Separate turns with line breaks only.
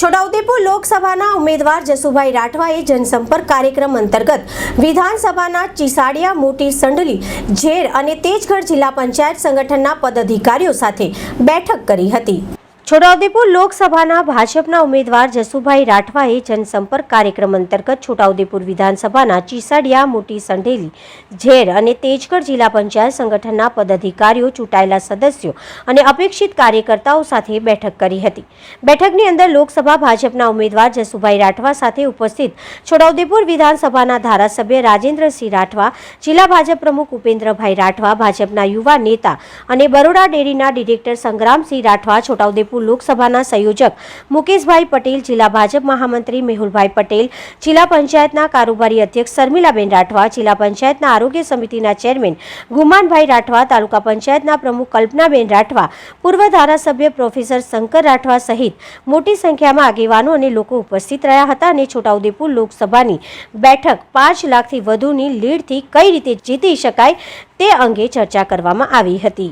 છોટાઉદેપુર લોકસભાના ઉમેદવાર જસુભાઈ રાઠવાએ જનસંપર્ક કાર્યક્રમ અંતર્ગત વિધાનસભાના ચીસાડિયા મોટી સંડલી, ઝેર અને તેજગઢ જિલ્લા પંચાયત સંગઠનના પદાધિકારીઓ સાથે બેઠક કરી હતી. છોટાઉદેપુર લોકસભાના ભાજપના ઉમેદવાર જસુભાઈ રાઠવાએ જનસંપર્ક કાર્યક્રમ અંતર્ગત છોટાઉદેપુર વિધાનસભાના ચીસાડિયા, મોટી સંઢેલી, ઝેર અને તેજગઢ જિલ્લા પંચાયત સંગઠનના પદાધિકારીઓ, ચૂંટાયેલા સદસ્યો અને અપેક્ષિત કાર્યકર્તાઓ સાથે બેઠક કરી હતી. બેઠકની અંદર લોકસભા ભાજપના ઉમેદવાર જસુભાઈ રાઠવા સાથે ઉપસ્થિત છોટાઉદેપુર વિધાનસભાના ધારાસભ્ય રાજેન્દ્રસિંહ રાઠવા, જિલ્લા ભાજપ પ્રમુખ ઉપેન્દ્રભાઈ રાઠવા, ભાજપના યુવા નેતા અને બરોડા ડેરીના ડિરેક્ટર સંગ્રામસિંહ રાઠવા, છોટાઉદેપુર લોકસભાના સંયોજક મુકેશભાઈ પટેલ, જિલ્લા ભાજપ મહામંત્રી મેહુલભાઈ પટેલ, જિલ્લા પંચાયતના કારોબારી અધ્યક્ષ શર્મિલાબેન રાઠવા, જિલ્લા પંચાયતના આરોગ્ય સમિતિના ચેરમેન ગુમાનભાઈ રાઠવા, તાલુકા પંચાયતના પ્રમુખ કલ્પનાબેન રાઠવા, પૂર્વ ધારાસભ્ય પ્રોફેસર શંકર રાઠવા સહિત મોટી સંખ્યામાં આગેવાનો અને લોકો ઉપસ્થિત રહ્યા હતા અને છોટાઉદેપુર લોકસભાની બેઠક પાંચ લાખથી વધુની લીડથી કઈ રીતે જીતી શકાય તે અંગે ચર્ચા કરવામાં આવી હતી.